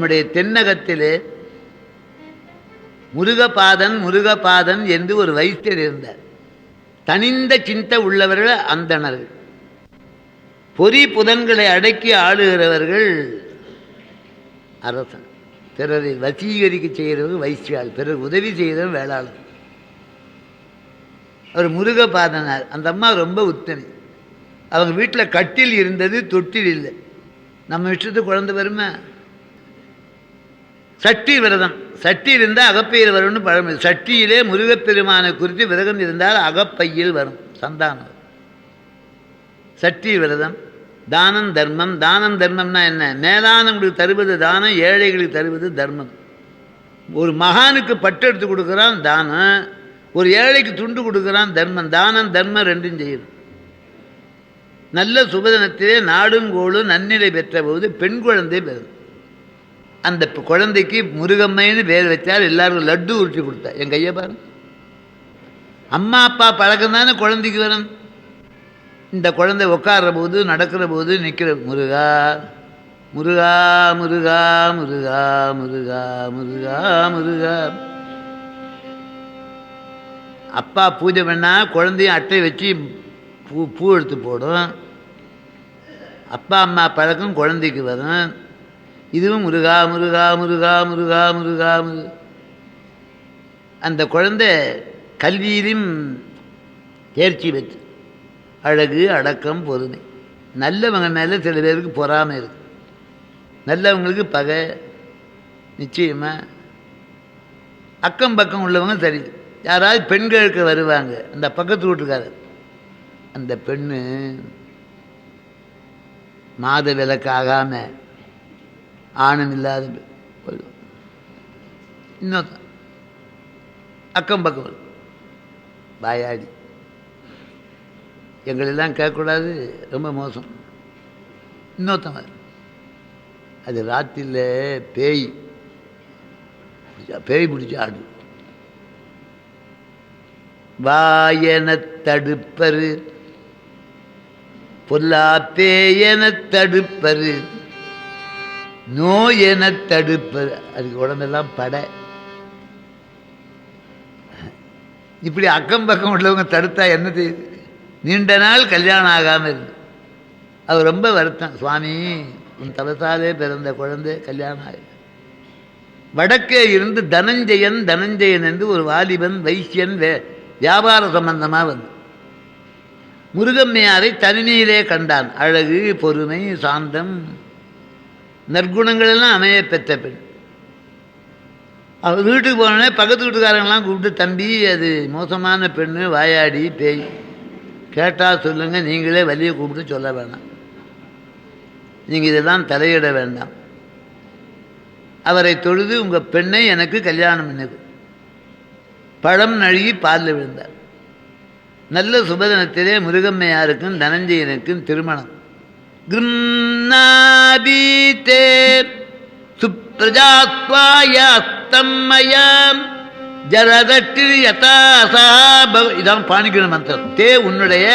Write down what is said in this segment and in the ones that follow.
நம்முடைய தென்னகத்திலே முருகபாதன் முருகபாதன் என்று ஒரு வைத்தியர் இருந்தார். தனிந்த சிந்தை உள்ளவர்கள் அந்தணர்கள். பொறி புதன்களை அடக்கி ஆளுகிறவர்கள் அரசன். பிறரை வசீகரிக்க செய்கிறவர் வைசியாள் பிறர் உதவி செய்கிறவர் வேளாளர். அவர் முருகபாதனார். அந்த அம்மா ரொம்ப உத்தமி. அவங்க வீட்டில் கட்டில் இருந்தது தொட்டில் இல்லை. நம்ம இஷ்டத்துக்கு குழந்தை வருமா? சட்டி விரதம். சட்டி இருந்தால் அகப்பையில் வரும்னு பழமை சட்டியிலே முருகப்பெருமானை குறித்து விரதம் இருந்தால் அகப்பையில் வரும். சந்தானம். சட்டி விரதம் தானம் தர்மம். தானம் தர்மம்னா என்ன? மேலானவங்களுக்கு தருவது தானம் ஏழைகளுக்கு தருவது தர்மம். ஒரு மகானுக்கு பட்டு எடுத்து கொடுக்குறான் தானம். ஒரு ஏழைக்கு துண்டு கொடுக்குறான் தர்மம். தானம் தர்மம் ரெண்டும் செய்யணும் நல்ல சுபதனத்திலே நாடும் கோளும் நன்னிலை பெற்ற போது பெண் குழந்தை பெறும். அந்த குழந்தைக்கு முருகம்மைன்னு பேர் வச்சால் எல்லாருக்கும் லட்டு உருட்டி கொடுத்தா. என் கையை பாரு. அம்மா அப்பா பழக்கம் தானே குழந்தைக்கு வரும். இந்த குழந்தை உட்கார்ற போது நடக்கிற போது நிற்கிற முருகா முருகா முருகா முருகா முருகா முருகா முருகா. அப்பா பூஜை பண்ணால் குழந்தையும் அட்டை வச்சு பூ பூ எடுத்து போடும். அப்பா அம்மா பழக்கம் குழந்தைக்கு வரும். இதுவும் முருகா முருகா முருகா முருகா முருகா முரு அந்த குழந்தை கல்வியிலும் தேர்ச்சி பெற்று அழகு அடக்கம் பொறுமை. நல்லவங்க மேலே சில பேருக்கு பொறாமை இருக்கு. நல்லவங்களுக்கு பகை நிச்சயமாக அக்கம் பக்கம் உள்ளவங்க சரி. யாராவது பெண்களுக்கு வருவாங்க. அந்த பக்கத்து வீட்டுக்காரர். அந்த பெண்ணு மாத விளக்காகாமல் ஆணும் இல்லாத இன்னொரு இன்னொருத்தன் அக்கம் பக்கம் வரும். வாயாடி. எங்களெல்லாம் கேட்கக்கூடாது ரொம்ப மோசம். இன்னொருத்தன் அது ராத்திரியில் பேய். பேய் பிடிச்ச ஆடு. வாயன தடுப்பரு. பொல்லா பேயன தடுப்பரு. நோய் எனத் தடுப்பரு அதுக்கு உடம்பெல்லாம் படை. இப்படி அக்கம் பக்கம் உள்ளவங்க தடுத்தா என்ன செய்யுது? நீண்ட நாள் கல்யாணம் ஆகாமல் இருந்து. அவர் ரொம்ப வருத்தம். சுவாமி உன் தலசாலே பிறந்த குழந்தை கல்யாணம் ஆகி. வடக்கே இருந்து தனஞ்சயன் தனஞ்சயன் என்று ஒரு வாலிபன் வைசியன் வே வியாபார சம்பந்தமாக வந்து. முருகம்மையாரை தனிமையிலே கண்டான். அழகு பொறுமை சாந்தம். நற்குணங்கள் எல்லாம் அமைய பெற்ற பெண். அவள் வீட்டுக்கு போனோடனே பக்கத்து வீட்டுக்காரங்களாம் கூப்பிட்டு தம்பி அது மோசமான பெண்ணு வாயாடி பேய். கேட்டால் சொல்லுங்கள் நீங்களே வலியை கூப்பிட்டு சொல்ல வேணாம். நீங்கள் இதெல்லாம் தலையிட வேண்டாம். அவரை தொழுது உங்கள் பெண்ணை எனக்கு கல்யாணம் பண்ணுது. பழம் நழுகி பாலில் விழுந்தார் நல்ல சுபதனத்திலே முருகம்மையாருக்கும் தனஞ்சயனுக்கும் திருமணம். கிரும்னாபீதே சுப்ரஜாத்வாய அஸ்தம்மயம் ஜரதட்டு யதாசா பவ இதான் பாணிக்கிற மந்திரம் தே உன்னுடைய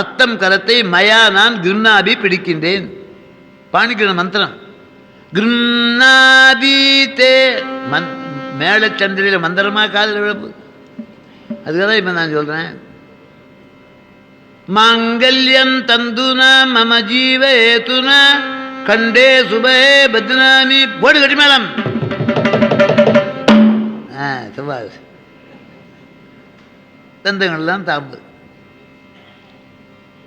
அத்தம் கரத்தை மயா நான் கிருண்ணாபி பிடிக்கின்றேன்। பாணிக்கிற மந்திரம். கிருண்ணாபீதே மந் மேலச்சந்திரியில் மந்திரமாக காதில் விழப்பு. அதுக்காக இப்போ நான் சொல்கிறேன் மாங்கல்யம் தந்துனா மம ஜீவ ஏதுனா கண்டே சுபே பத்னாமி போடு கட்டி மேலம் ஆ செவ்வாய். தந்தங்கள்லாம் தாம்பு.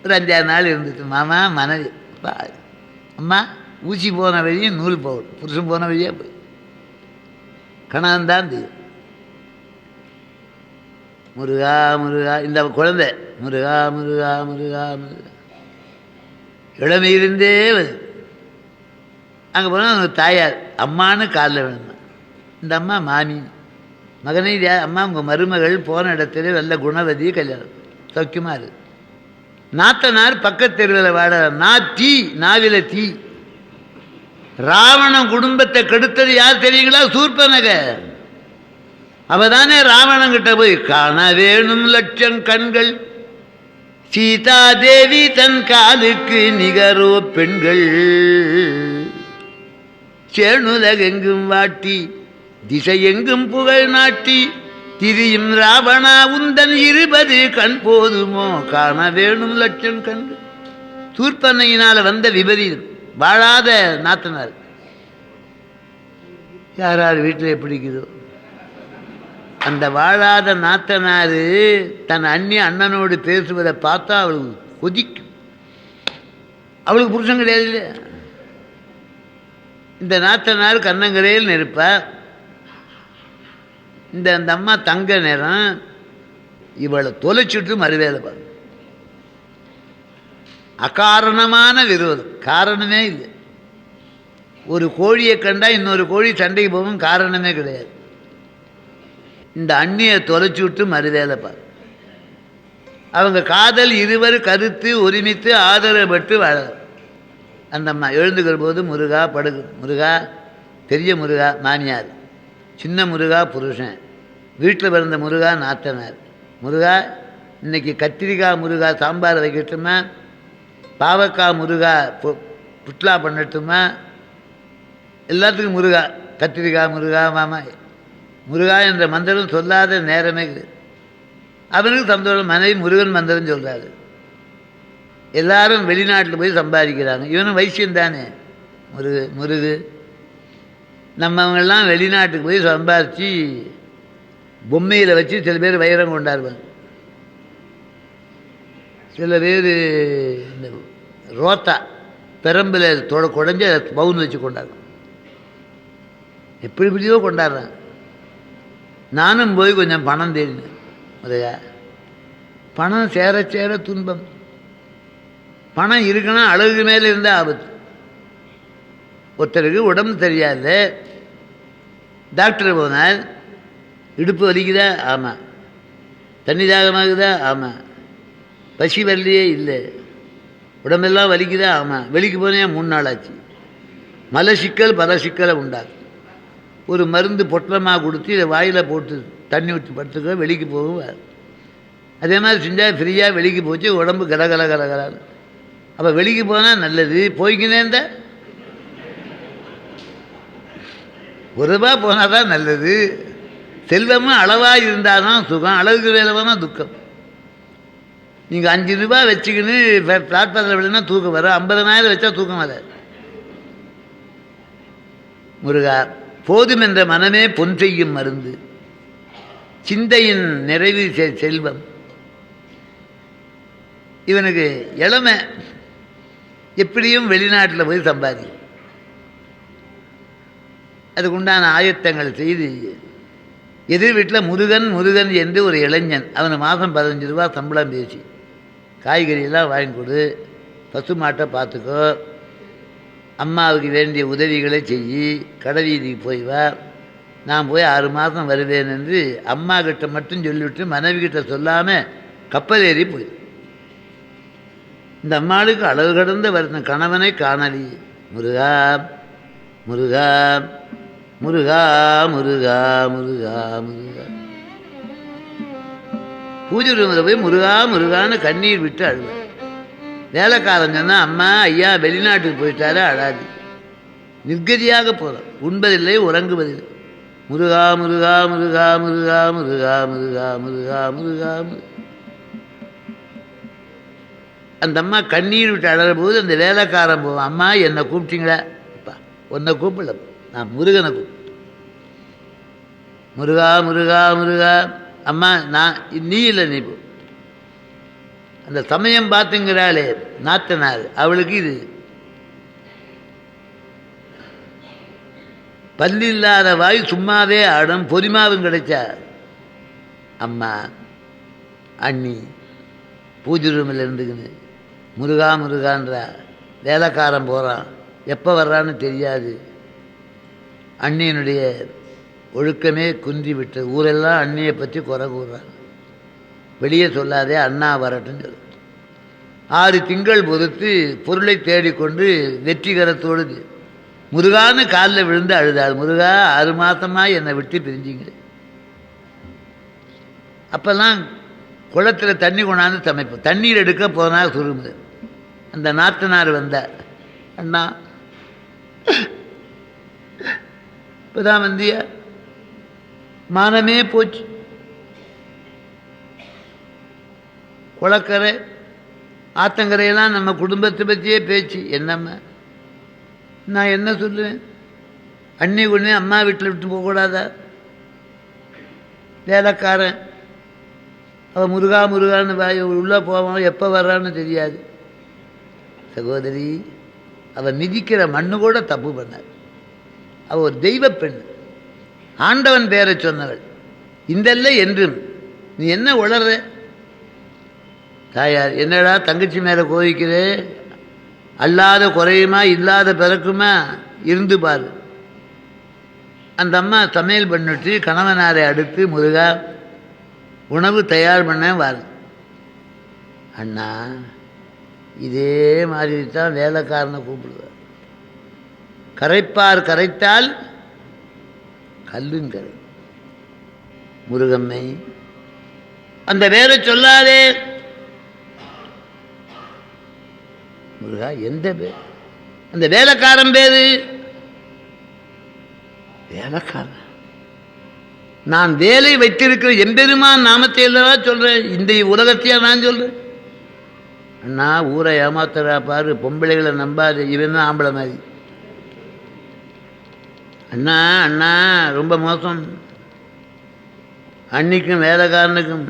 ஒரு அஞ்சாறு நாள் இருந்துச்சு. மாமா மனைவி. அம்மா ஊசி போன வழியும் நூல் போகணும் புருஷன் போன வழியாக போய். கணவன் தான் தெரியும் முருகா முருகா. இந்த குழந்தை முருகா முருகா முருகா முருகா. இளமையிலிருந்தே வருது. அங்கே போனால் அவங்க தாயார் அம்மான்னு காலில் விழுந்தான் இந்த அம்மா மாமி. மகனை அம்மா உங்கள் மருமகள் போன இடத்துல நல்ல குணவதி கல்யாணம். சௌக்கியமாக இருக்கு. நாத்தனார் பக்கத்து தெருவில் வாட நா தீ நாவில தீ. ராவணன் குடும்பத்தை கெடுத்தது யார் தெரியுங்களா? சூர்பனக அவதானே ராவணங்கிட்ட போய் காண வேணும் லட்சம் கண்கள். சீதா தேவி தன் காலுக்கு நிகரோ பெண்கள். சேணுலகெங்கும் வாட்டி திசையெங்கும் புகழ் நாட்டி திரியும் ராவணா உந்தன் இருபது கண் போதுமோ? காண வேணும் லட்சம் கண்கள். தூர்ப்பண்ணையினால் வந்த விபரீதம். வாழாத நாத்தனார். யார் யார் வீட்டில் பிடிக்குதோ அந்த வாழாத நாத்தனார் தன் அண்ணி அண்ணனோடு பேசுவதை பார்த்தா அவளுக்கு கொதிக்கும். அவளுக்கு புருஷன் கிடையாது இல்லையா? இந்த நாத்தனார் கண்ணங்கரையில் நெருப்பார் இந்த அந்த அம்மா தங்க நேரம் இவளை தொலைச்சிட்டு மறுவேலை பாரு. அகாரணமான விரோதம். காரணமே இல்லை. ஒரு கோழியை கண்டால் இன்னொரு கோழி சண்டைக்கு போகும் காரணமே கிடையாது. இந்த அண்ணியை தொலைச்சி விட்டு மறுவேலை பார். அவங்க காதல் இருவர் கருத்து ஒருமித்து ஆதரவுபட்டு வாழ அந்த அம்மா எழுந்துக்கிற போது முருகா படுகு. முருகா பெரிய முருகா மாமியார். சின்ன முருகா புருஷன். வீட்டில் பிறந்த முருகா நாத்தனார். முருகா இன்னைக்கு கத்திரிக்காய் முருகா சாம்பார் வைக்கட்டுமா? பாவக்காய் முருகா பு- புட்லா பண்ணட்டுமா? எல்லாத்துக்கும் முருகா. கத்திரிக்காய் முருகா மாமா. முருகா என்ற மந்திரம் சொல்லாத நேரமே அவனுக்கு சந்தோஷம் மனைவி முருகன் மந்திரம் சொல்கிறாரு எல்லாரும் வெளிநாட்டில் போய் சம்பாதிக்கிறாங்க. இவனும் வைசியம் தானே. முருகு முருகு. நம்மவங்கெல்லாம் வெளிநாட்டுக்கு போய் சம்பாதிச்சு பொம்மையில் வச்சு சில பேர் வைரம் கொண்டாடுவாங்க. சில பேர் இந்த ரோத்தா பெரம்பில் தொட குடஞ்சி அதை பவுன் வச்சு கொண்டாடுறாங்க எப்படி எப்படியோ கொண்டாடுறாங்க. நானும் போய் கொஞ்சம் பணம் தேடினேன். முருகா பணம் சேர சேர துன்பம். பணம் இருக்குன்னா அழகு மேலே இருந்தால் ஆபத்து. ஒருத்தருக்கு உடம்பு தெரியாது டாக்டர் போனால் இடுப்பு வலிக்குதா? ஆமாம் தண்ணி தாகமாகுதா? ஆமாம் பசி வரலையே? இல்லை. உடம்பெல்லாம் வலிக்குதா? ஆமாம் வெளிக்கு போனேன் மூணு நாள் ஆச்சு. மலை சிக்கல் பல சிக்கலை உண்டாகும் ஒரு மருந்து பொட்டலமாக கொடுத்து இதை வாயில் போட்டு தண்ணி ஊற்றி படுத்துக்க வெளிக்கு போகும் அதே மாதிரி செஞ்சால் ஃப்ரீயாக வெளிக்கு போச்சு உடம்பு கலகல கலகலான்னு அப்போ வெளிக்கு போனால் நல்லது போய்க்கினே இருந்தா? ஒரு ரூபா போனால் தான் நல்லது. செல்வமும் அளவாக இருந்தால் தான் சுகம் அளவுக்கு வேலை போனால் துக்கம். நீங்கள் அஞ்சு ரூபா வச்சுக்கின்னு பிளாட்ஃபார்மில் விழுந்தா தூக்கம் வரும். ஐம்பதனாயிரம் வச்சா தூக்கம் வராது. முருகா போதும் என்ற மனமே பொன் செய்யும் மருந்து. சிந்தையின் நிறைவு செ- செல்வம். இவனுக்கு இளமை எப்படியும் வெளிநாட்டில் போய் சம்பாதி. அதுக்குண்டான ஆயத்தங்கள் செய்து எதிர் வீட்டில் முருகன் முருகன் என்று ஒரு இளைஞன். அவனை மாதம் பதினஞ்சு ரூபா சம்பளம் பேசி. காய்கறியெல்லாம் வாங்கி கொடு பசு மாட்டை பார்த்துக்கோ. அம்மாவுக்கு வேண்டிய உதவிகளை செய் கடைவீதிக்கு போய் வா. நான் போய் ஆறு மாதம் வருவேன் என்று அம்மா கிட்ட மட்டும் சொல்லிவிட்டு மனைவி கிட்ட சொல்லாமல் கப்பல் ஏறி போய் இந்த அம்மாளுக்கு அளவு கடந்த வருத்தம். கணவனை காணலி. முருகா முருகா முருகா முருகா முருகா முருகா. பூஜை ரூமில் போய் முருகா முருகான்னு கண்ணீர் விட்டு அழுவேன் வேலைக்காரன் சொன்னா அம்மா ஐயா வெளிநாட்டுக்கு போயிட்டாரு அழாது. நிர்கதியாக போகிறோம் உண்பதில்லை உறங்குவதில்லை. முருகா முருகா முருகா முருகா முருகா முருகா முருகா முருகா அந்த அம்மா கண்ணீர் விட்டு அழறபோது அந்த வேலைக்காரன் போவான் அம்மா என்னை கூப்பிட்டீங்களா? அப்பா உன்னை கூப்பிடல நான் முருகனை கூப்பிட்டேன். முருகா முருகா முருகா அம்மா நான் நீ இல்லை நீ போ. அந்த சமயம் பார்த்துங்கிறாளே நாத்தனார் அவளுக்கு இது. பல்லில்லாத வாய் சும்மாவே ஆடும் பொதிமாவும் கிடைச்சா? அம்மா அண்ணி பூஜை ரூமில் இருந்துக்குன்னு முருகா முருகான்றா வேலைக்காரன் போகிறான் எப்போ வர்றான்னு தெரியாது. அண்ணியினுடைய ஒழுக்கமே குன்றி விட்டு ஊரெல்லாம் அண்ணியை பற்றி குறை கூறுறான் வெளியே சொல்லாதே அண்ணா வரட்டும்னு சொல்லு ஆறு திங்கள் பொறுத்து பொருளை தேடிக்கொண்டு வெற்றிகரத்தோடு முருகான்னு காலில் விழுந்து அழுதாள். முருகா ஆறு மாதமாக என்னை விட்டு பிரிஞ்சிங்க. அப்போல்லாம் குளத்தில் தண்ணி கொண்டாந்து சமைப்போம். தண்ணீர் எடுக்க போனால் சுருங்குது. அந்த நாத்தனார் வந்தார். அண்ணா இப்போதான் வந்தியா? மானமே போச்சு. குளக்கரை ஆத்தங்கரையெல்லாம் நம்ம குடும்பத்தை பற்றியே பேச்சு. என்னம்மா? நான் என்ன சொல்லுவேன்? அண்ணி கொண்டு அம்மா வீட்டில் விட்டு போகக்கூடாதா? வேலைக்காரன். அவன் முருகா முருகான்னு வாய் உள்ளே போவான் எப்போ வர்றான்னு தெரியாது. சகோதரி அவன் மிதிக்கிற மண்ணு கூட தப்பு பண்ணார். அவள் ஒரு தெய்வ பெண் ஆண்டவன் பேரை சொன்னவள். இந்தல்ல என்றும். நீ என்ன உளற தாயார் என்னடா தங்கச்சி மேலே கோவிக்கிறே அல்லாத குறையுமா இல்லாத பிறக்குமா? இருந்து பாரு. அந்த அம்மா சமையல் பண்ணிட்டு கணவனாரை அடுத்து முருகா உணவு தயார் பண்ண வாரு. அண்ணா இதே மாதிரி தான் வேலைக்காரனை கூப்பிடுவார் கரைப்பார் கரைத்தால் கல்லுங்கரை. முருகம்மை அந்த வேலை சொல்லாதே. முருகா எந்த பேர் அந்த வேலைக்காரன் பேரு? வேலைக்காரன். நான் வேலை வைத்திருக்கிற எம்பெருமான் நாமத்தை அல்லவா சொல்றேன்? இந்த உலகத்தையா நான் சொல்றேன்? அண்ணா ஊரை ஏமாத்துறா பாரு பொம்பளைகளை நம்பாது இவன் தான் ஆம்பளை மாதிரி. அண்ணா அண்ணா ரொம்ப மோசம். அன்னைக்கும் வேலைக்காரனுக்கும்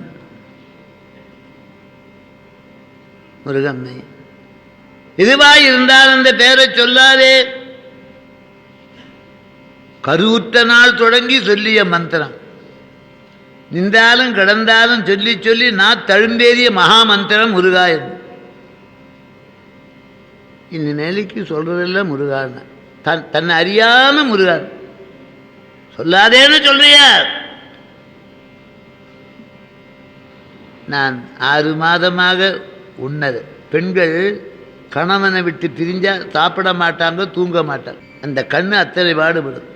முருகம்மை. இதுவாய் இருந்தால் அந்த பேரை சொல்லாதே. கருவுற்ற நாள் தொடங்கி சொல்லிய மந்திரம். நின்றாலும் கிடந்தாலும் சொல்லி சொல்லி நான் தழும்பேறிய மகா மந்திரம் முருகா இந்த நிலைக்கு சொல்றதில்ல முருகான் தன் தன்னை அறியாம முருகான் சொல்லாதேன்னு சொல்றியா? நான் ஆறு மாதமாக உண்ணது. பெண்கள் கணவனை விட்டு பிரிஞ்சால் சாப்பிட மாட்டாங்க தூங்க மாட்டாங்க. அந்த கண்ணு அத்தனை பாடுபடும்.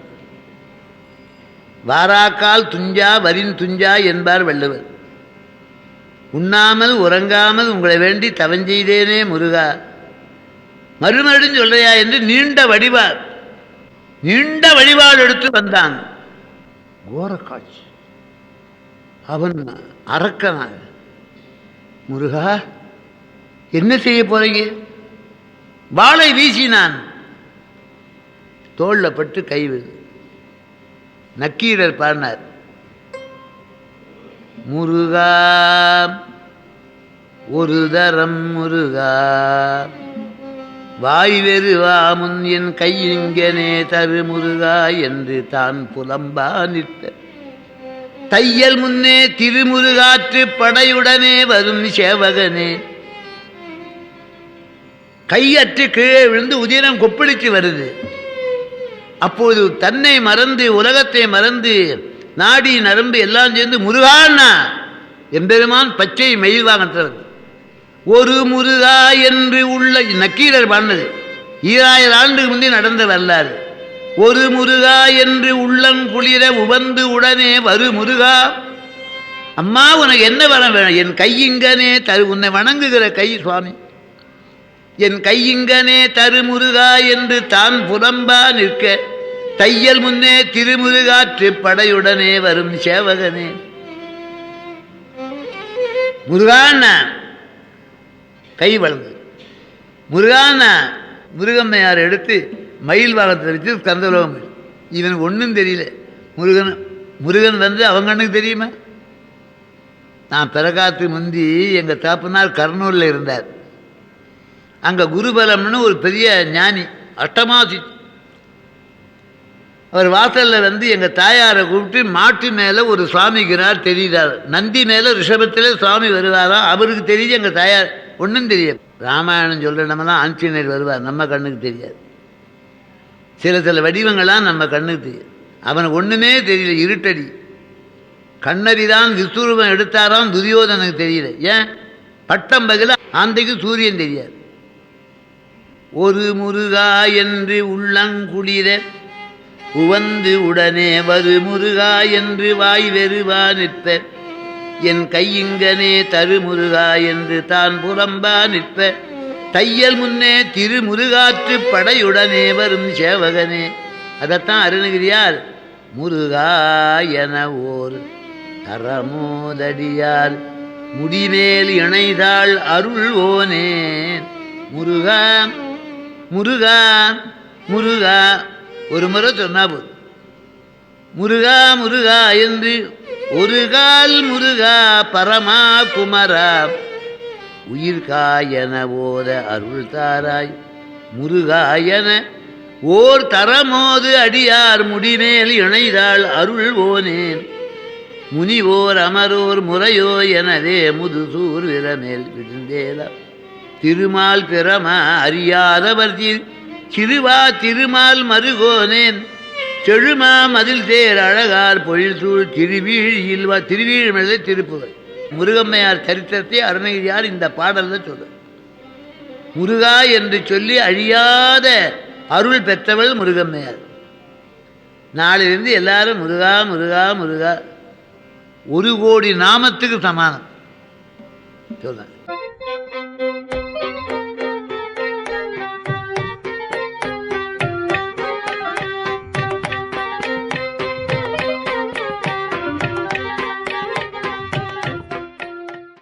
வாராக்கால் துஞ்சா வரின் துஞ்சா என்பார் வள்ளுவர். உண்ணாமல் உறங்காமல் உங்களை வேண்டி தவஞ்செய்தேனே முருகா. மறுமறுன்னு சொல்றையா என்று நீண்ட வடிவாள் நீண்ட வழிபாடு எடுத்து வந்தான். கோர காட்சி. அவன் அரக்கனாக. முருகா என்ன செய்ய போறீங்க? வாளை வீசினான். தோளில் பட்டு கை நக்கீரர் பாடினார். முருகா ஒரு தரம் முருகா வாய் வெறுவா முன் என் கையிங்கனே தரு முருகா என்று தான் புலம்பா நிற்க தையல் முன்னே திருமுருகாற்று படையுடனே வரும் சேவகனே கையற்று கீழே விழுந்து உதிரம் கொப்பளித்து வருது. அப்போது தன்னை மறந்து உலகத்தை மறந்து நாடி நரம்பு எல்லாம் சேர்ந்து முருகான்னா எம்பெருமான் பச்சை மயில் ஒரு முருகா என்று உள்ள நக்கீரர் பாடினது. ஈராயிரம் ஆண்டுக்கு முந்தைய நடந்த வரலாறு. ஒரு முருகா என்று உள்ளம் குளிர உவந்து உடனே வரு முருகா. அம்மா உனக்கு என்ன வரம் வேணும்? என் கையிங்கனே தரு உன்னை வணங்குகிற கை சுவாமி. என் கையிங்கனே தருமுருகா என்று தான் புலம்பா நிற்க தையல் முன்னே திருமுருகாற்று படையுடனே வரும் சேவகனே. முருகான கை வளர்ந்து முருகான முருகம்மையார் எடுத்து மயில் வாகனத்தை வச்சு கந்தலோகம் இவன் ஒன்றும் தெரியல. முருகன் முருகன் வந்து அவங்க கண்ணுக்கு தெரியுமா? நான் பிறகாத்து முந்தி எங்கள் தாப்பனார் கர்னூலில் இருந்தார். அங்கே குருபலம்னு ஒரு பெரிய ஞானி அஷ்டமாசி அவர் வாசலில் வந்து எங்கள் தாயாரை கூப்பிட்டு மாட்டு மேலே ஒரு சுவாமிக்கிறார் தெரிகிறார் நந்தி மேலே ரிஷபத்தில் சுவாமி வருவாராம் அவருக்கு தெரியுது எங்கள் தாயார். ஒன்றும் தெரியாது. ராமாயணம் சொல்கிற நம்மலாம் ஆஞ்சநேயர் வருவார். நம்ம கண்ணுக்கு தெரியாது. சில சில வடிவங்கள்லாம் நம்ம கண்ணுக்கு தெரியும் அவனுக்கு ஒன்றுமே தெரியல இருட்டடி. கண்ணறிதான் விஸ்வரூபம் எடுத்தாராம் துரியோதனுக்கு தெரியல. ஏன்? பட்டம் பகல ஆந்தைக்கு சூரியன் தெரியாது. ஒரு முருகா என்று உள்ளங்குளிர உவந்து உடனே வரு முருகா என்று வாய் வெறுவா நிற்ப. என் கையிங்கனே தரு முருகா என்று தான் புறம்பா நிற்ப. தையல் முன்னே திருமுருகாற்று படையுடனே வரும் சேவகனே. அதைத்தான் அருணகிரியார் முருகா என ஓர் தரமோதடியார் முடிமேல் இணைதாள் அருள் முருகா முருகா முருகா. ஒரு முறை சொன்னா போதும். முருகா முருகா என்று ஒரு கால் முருகா பரமா குமரா உயிர்காயன ஓத அருள் தாராய். முருகாயன ஓர் தரமோது அடியார் முடிமேல் இணைதாள் அருள் ஓனேன். முனிவோர் அமரோர் முறையோ எனவே முதுசூர் விரமேல் விழுந்தேலா. திருமால் பிறமா அறியாதவர் சிறுவா திருமால் மருகோனேன். செழுமா மதில் தேர் அழகார் பொழில் சூழ் திருவீழியில் வா திருவீழ்மலை திருப்புகள் முருகம்மையார் சரித்திரத்தை அருணகிரியார் இந்த பாடலில் சொல்லு முருகா என்று சொல்லி அழியாத அருள் பெற்றவள் முருகம்மையார். நாளிலிருந்து எல்லாரும் முருகா முருகா முருகா. ஒரு கோடி நாமத்துக்கு சமானம். சொல்றேன்